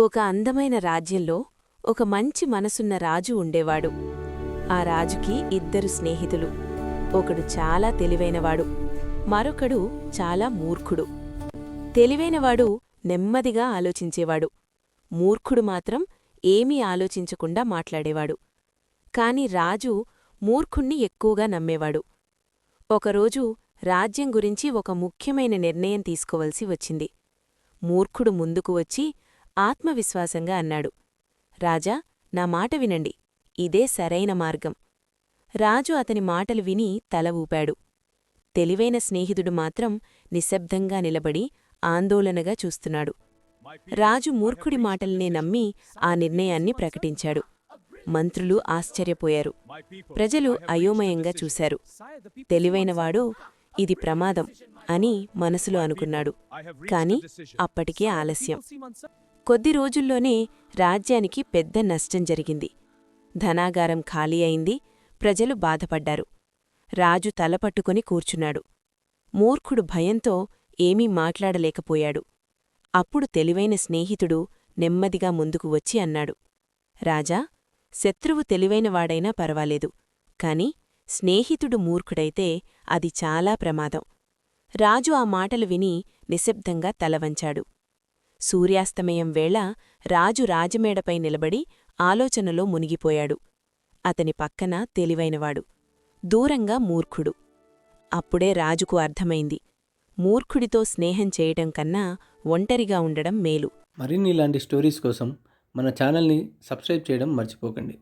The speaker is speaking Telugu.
ఒక అందమైన రాజ్యంలో ఒక మంచి మనసున్న రాజు ఉండేవాడు. ఆ రాజుకి ఇద్దరు స్నేహితులు. ఒకడు చాలా తెలివైనవాడు మరొకడు చాలా మూర్ఖుడు. తెలివైనవాడు నెమ్మదిగా ఆలోచించేవాడు. మూర్ఖుడు మాత్రం ఏమీ ఆలోచించకుండా మాట్లాడేవాడు. కాని రాజు మూర్ఖుణ్ణి ఎక్కువగా నమ్మేవాడు. ఒకరోజు రాజ్యం గురించి ఒక ముఖ్యమైన నిర్ణయం తీసుకోవలసి వచ్చింది. మూర్ఖుడు ముందుకు వచ్చి ఆత్మవిశ్వాసంగా అన్నాడు. రాజా నా మాట వినండి. ఇదే సరైన మార్గం. రాజు అతని మాటలు విని తల ఊపాడు. తెలివైన స్నేహితుడు మాత్రం నిశ్శబ్దంగా నిలబడి ఆందోళనగా చూస్తున్నాడు. రాజు మూర్ఖుడి మాటల్నే నమ్మి ఆ నిర్ణయాన్ని ప్రకటించాడు. మంత్రులు ఆశ్చర్యపోయారు. ప్రజలు అయోమయంగా చూశారు. తెలివైనవాడు ఇది ప్రమాదం అని మనసులో అనుకున్నాడు. కాని అప్పటికే ఆలస్యం. కొద్ది రోజుల్లోనే రాజ్యానికి పెద్ద నష్టం జరిగింది. ధనాగారం ఖాళీ అయింది. ప్రజలు బాధపడ్డారు. రాజు తలపట్టుకొని కూర్చున్నాడు. మూర్ఖుడు భయంతో ఏమీ మాట్లాడలేకపోయాడు. అప్పుడు తెలివైన స్నేహితుడు నెమ్మదిగా ముందుకు వచ్చి అన్నాడు. రాజా శత్రువు తెలివైనవాడైనా పర్వాలేదు. కాని స్నేహితుడు మూర్ఖుడైతే అది చాలా ప్రమాదం. రాజు ఆ మాటలు విని నిశ్శబ్దంగా తలవంచాడు సూర్యాస్తమయం వేళ రాజు రాజమేడపై నిలబడి ఆలోచనలో మునిగిపోయాడు. అతని పక్కన తెలివైనవాడు. దూరంగా మూర్ఖుడు. అప్పుడే రాజుకు అర్థమైంది. మూర్ఖుడితో స్నేహం చేయటం కన్నా ఒంటరిగా ఉండడం మేలు. మరిన్ని ఇలాంటి స్టోరీస్ కోసం మన ఛానల్ని సబ్స్క్రైబ్ చేయడం మర్చిపోకండి.